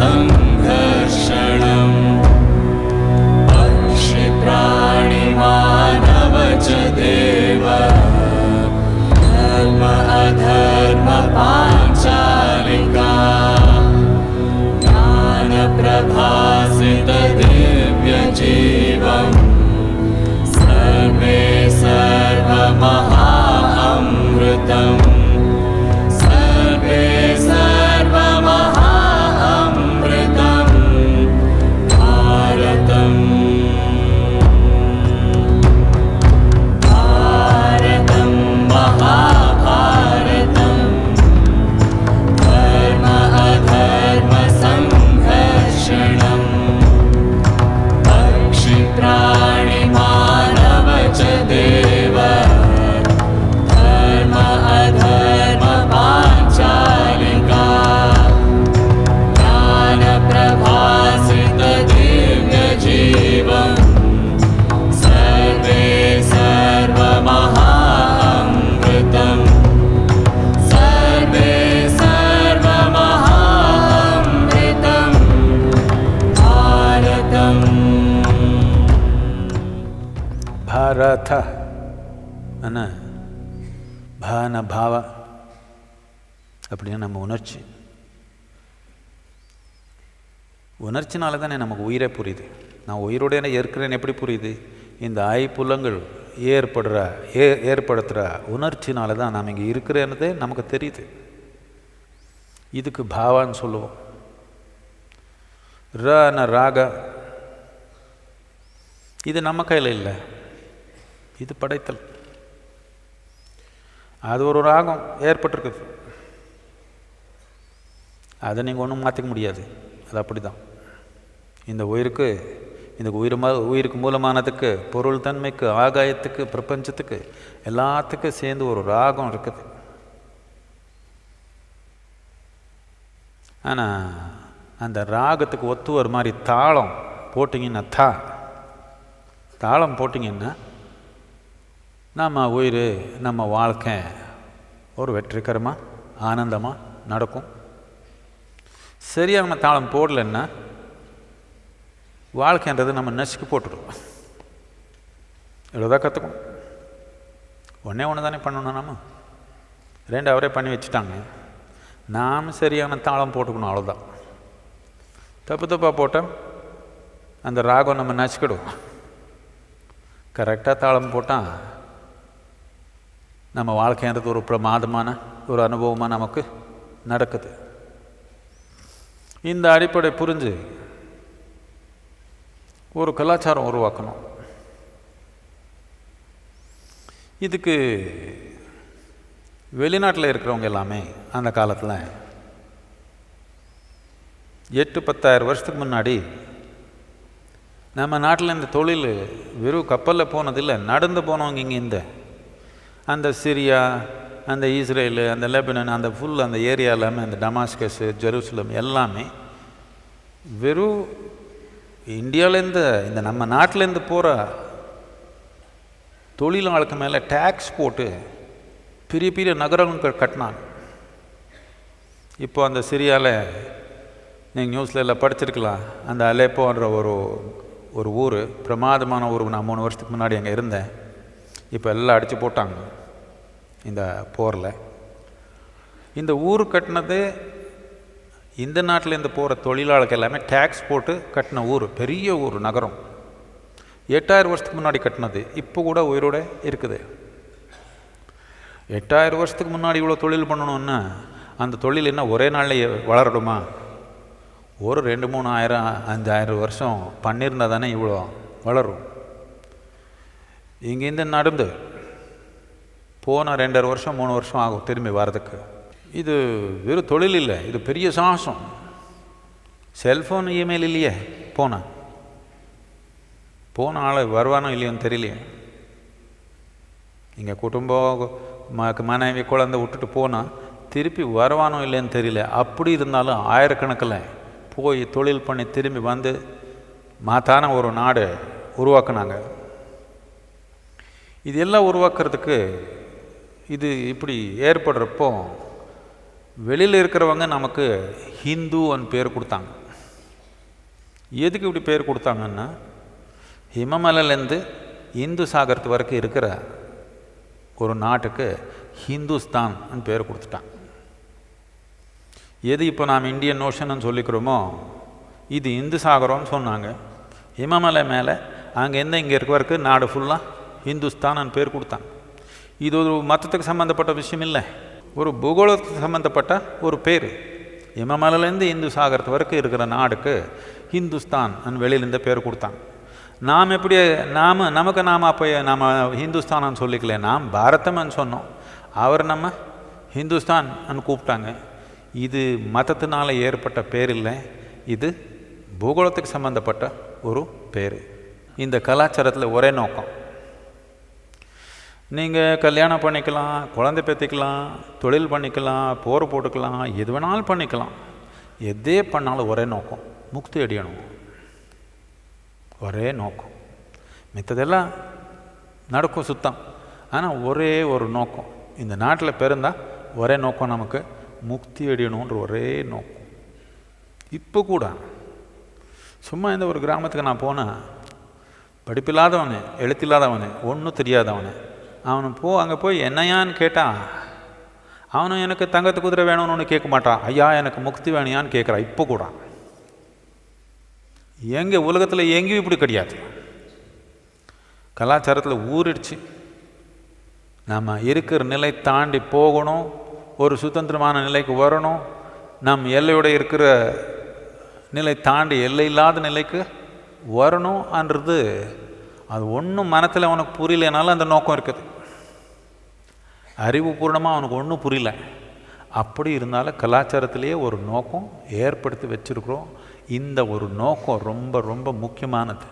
sun. பாரத அன பான பாவ அப்படின்னு நம்ம உணர்ச்சி உணர்ச்சினால தானே நமக்கு உயிரே புரியுது நான் உயிரோட ஏற்கிறேன்னு எப்படி புரியுது இந்த ஐப்புலங்கள் ஏற்படுற ஏ ஏற்படுத்துகிற உணர்ச்சினால தான் நாம் இங்கே இருக்கிறேன்னதே நமக்கு தெரியுது இதுக்கு பாவான்னு சொல்லுவோம் ரன ராக இது நம்ம கையில் இல்லை இது படைத்தல். அது ஒரு ராகம் ஏற்பட்டிருக்குது. அதை நீங்கள் ஒன்றும் மாற்றிக்க முடியாது. அது அப்படி தான் இந்த உயிருக்கு இந்த உயிர் உயிருக்கு மூலமானதுக்கு பொருள் தன்மைக்கு ஆகாயத்துக்கு பிரபஞ்சத்துக்கு எல்லாத்துக்கும் சேர்ந்து ஒரு ராகம் இருக்குது. ஆனால் அந்த ராகத்துக்கு ஒத்து ஒரு மாதிரி தாளம் போட்டிங்கன்னா தா தாளம் போட்டிங்கன்னா நம்ம உயிர் நம்ம வாழ்க்கை ஒரு வெற்றிகரமாக ஆனந்தமாக நடக்கும். சரியான தாளம் போடலைன்னா வாழ்க்கைன்றது நம்ம நசுக்கி போட்டுடுவோம் இவ்வளோதான் கற்றுக்கணும் ஒன்றே ஒன்று தானே பண்ணணும் நம்ம ரெண்டு அவரே பண்ணி வச்சுட்டாங்க. நாம் சரியான தாளம் போட்டுக்கணும் அவ்வளோதான் தப்பு தப்பாக போட்டால் அந்த ராகம் நம்ம நசுக்கிடுவோம் கரெக்டாக தாளம் போட்டால் நம்ம வாழ்க்கைன்றது ஒரு பிரமாதமான ஒரு அனுபவமாக நமக்கு நடக்குது. இந்த அடிப்படை புரிஞ்சு ஒரு கலாச்சாரம் உருவாக்கணும். இதுக்கு வெளிநாட்டில் இருக்கிறவங்க எல்லாமே அந்த காலத்தில் எட்டு பத்தாயிரம் வருஷத்துக்கு முன்னாடி நம்ம நாட்டில் இந்த தொழில் வெறும் கப்பலில் போனதில்லை நடந்து போனவங்க இங்கே இந்த அந்த சிரியா அந்த இஸ்ரேலு அந்த லெபனன் அந்த ஃபுல் அந்த ஏரியா எல்லாமே அந்த டமாஸ்கஸ் ஜெருசலம் எல்லாமே வெறும் இந்தியாவிலேருந்து இந்த நம்ம நாட்டிலேருந்து போகிற தொழிலாளுக்கு மேலே டேக்ஸ் போட்டு பெரிய பெரிய நகரங்கள் கட்டினாங்க. இப்போ அந்த சிரியாவில் நீங்கள் நியூஸில் எல்லாம் படிச்சிருக்கலாம். அந்த அலேப்போன்ற ஒரு ஒரு ஊர் பிரமாதமான ஊர். நான் மூணு வருஷத்துக்கு முன்னாடி அங்கே இருந்தேன். இப்போ எல்லாம் அடித்து போட்டாங்க. இந்த போரில். இந்த ஊர் கட்டினது இந்த நாட்டில் இந்த போகிற தொழிலாளர்கள் எல்லாமே டேக்ஸ் போட்டு கட்டின ஊர் பெரிய ஊர் நகரம். எட்டாயிரம் வருஷத்துக்கு முன்னாடி கட்டினது இப்போ கூட உயிரோட இருக்குது. எட்டாயிரம் வருஷத்துக்கு முன்னாடி இவ்வளோ தொழில் பண்ணணும்னா அந்த தொழில் என்ன ஒரே நாளில் வளரடுமா ஒரு ரெண்டு மூணு ஆயிரம் அஞ்சாயிரம் வருஷம் பண்ணியிருந்தா தானே இவ்வளோ வளரும். இங்கேருந்து நடந்து போன ரெண்டரை வருஷம் மூணு வருஷம் ஆகும் திரும்பி வர்றதுக்கு. இது வெறும் தொழில் இல்லை இது பெரிய சாகசம். செல்ஃபோன் இமெயில் இல்லையே போனேன் போன ஆள் வருவானோ இல்லையோன்னு தெரியலையே. இங்கே குடும்பம் மனைவி குழந்தை விட்டுட்டு போனால் திருப்பி வருவானோ இல்லைன்னு தெரியல. அப்படி இருந்தாலும் ஆயிரக்கணக்கில் போய் தொழில் பண்ணி திரும்பி வந்து மாத்தான ஒரு நாடு உருவாக்குனாங்க. இது எல்லாம் உருவாக்குறதுக்கு இது இப்படி ஏற்படுறப்போ வெளியில் இருக்கிறவங்க நமக்கு ஹிந்துன்னு பேர் கொடுத்தாங்க. எதுக்கு இப்படி பேர் கொடுத்தாங்கன்னா ஹிமமலையிலேருந்து இந்து சாகரத்து வரைக்கும் இருக்கிற ஒரு நாட்டுக்கு ஹிந்துஸ்தான் பேர் கொடுத்துட்டான் எது இப்போ நாம் இந்தியன் ஓஷன்னு சொல்லிக்கிறோமோ இது இந்து சாகரம்னு சொன்னாங்க. இமமலை மேலே அங்கேருந்து இங்கே இருக்க வரைக்கும் நாடு ஃபுல்லாக ஹிந்துஸ்தான் பேர் கொடுத்தாங்க. இது ஒரு மதத்துக்கு சம்மந்தப்பட்ட விஷயம் இல்லை ஒரு பூகோளத்துக்கு சம்மந்தப்பட்ட ஒரு பேர். இமமலையிலேருந்து இந்து சாகரத்து வரைக்கும் இருக்கிற நாடுக்கு ஹிந்துஸ்தான் வெளியிலேருந்து பேர் கொடுத்தாங்க நாம் எப்படி நாம் நமக்கு நாம் அப்போ நாம் ஹிந்துஸ்தானன்னு சொல்லிக்கல நாம் பாரதம்னு சொன்னோம். அவர் நம்ம ஹிந்துஸ்தான் கூப்பிட்டாங்க. இது மதத்தினால் ஏற்பட்ட பேர் இல்லை இது பூகோளத்துக்கு சம்மந்தப்பட்ட ஒரு பேர். இந்த கலாச்சாரத்தில் ஒரே நோக்கம். நீங்கள் கல்யாணம் பண்ணிக்கலாம் குழந்தை பெற்றிக்கலாம் தொழில் பண்ணிக்கலாம் போர் போட்டுக்கலாம் எது வேணாலும் பண்ணிக்கலாம். எதே பண்ணாலும் ஒரே நோக்கம் முக்தி அடையணும். ஒரே நோக்கம். மித்ததெல்லாம் நடக்கும் சுத்தம். ஆனால் ஒரே ஒரு நோக்கம். இந்த நாட்டில் பிறந்தால் ஒரே நோக்கம் நமக்கு முக்தி அடையணுன்ற ஒரே நோக்கம். இப்போ கூட சும்மா இந்த ஒரு கிராமத்துக்கு நான் போனேன் படிப்பில்லாதவனு எழுத்தில்லாதவனே ஒன்றும் தெரியாதவனு அவனு போ அங்கே போய் என்னையான்னு கேட்டான் அவனும் எனக்கு தங்கத்து குதிரை வேணும்னு ஒன்று கேட்க மாட்டான் ஐயா எனக்கு முக்தி வேணியான்னு கேட்குறான் இப்போ கூட. எங்கே உலகத்தில் எங்கேயும் இப்படி கிடையாது. கலாச்சாரத்தில் ஊறிடுச்சு. நம்ம இருக்கிற நிலை தாண்டி போகணும். ஒரு சுதந்திரமான நிலைக்கு வரணும். நம் எல்லையோட இருக்கிற நிலை தாண்டி எல்லை இல்லாத நிலைக்கு வரணும்ன்றது அது ஒன்றும் மனத்தில் அவனுக்கு புரியலனாலும் அந்த நோக்கம் இருக்குது. அறிவுபூர்ணமாக அவனுக்கு ஒன்றும் புரியல. அப்படி இருந்தாலும் கலாச்சாரத்திலேயே ஒரு நோக்கம் ஏற்படுத்தி வச்சுருக்குறோம். இந்த ஒரு நோக்கம் ரொம்ப ரொம்ப முக்கியமானது.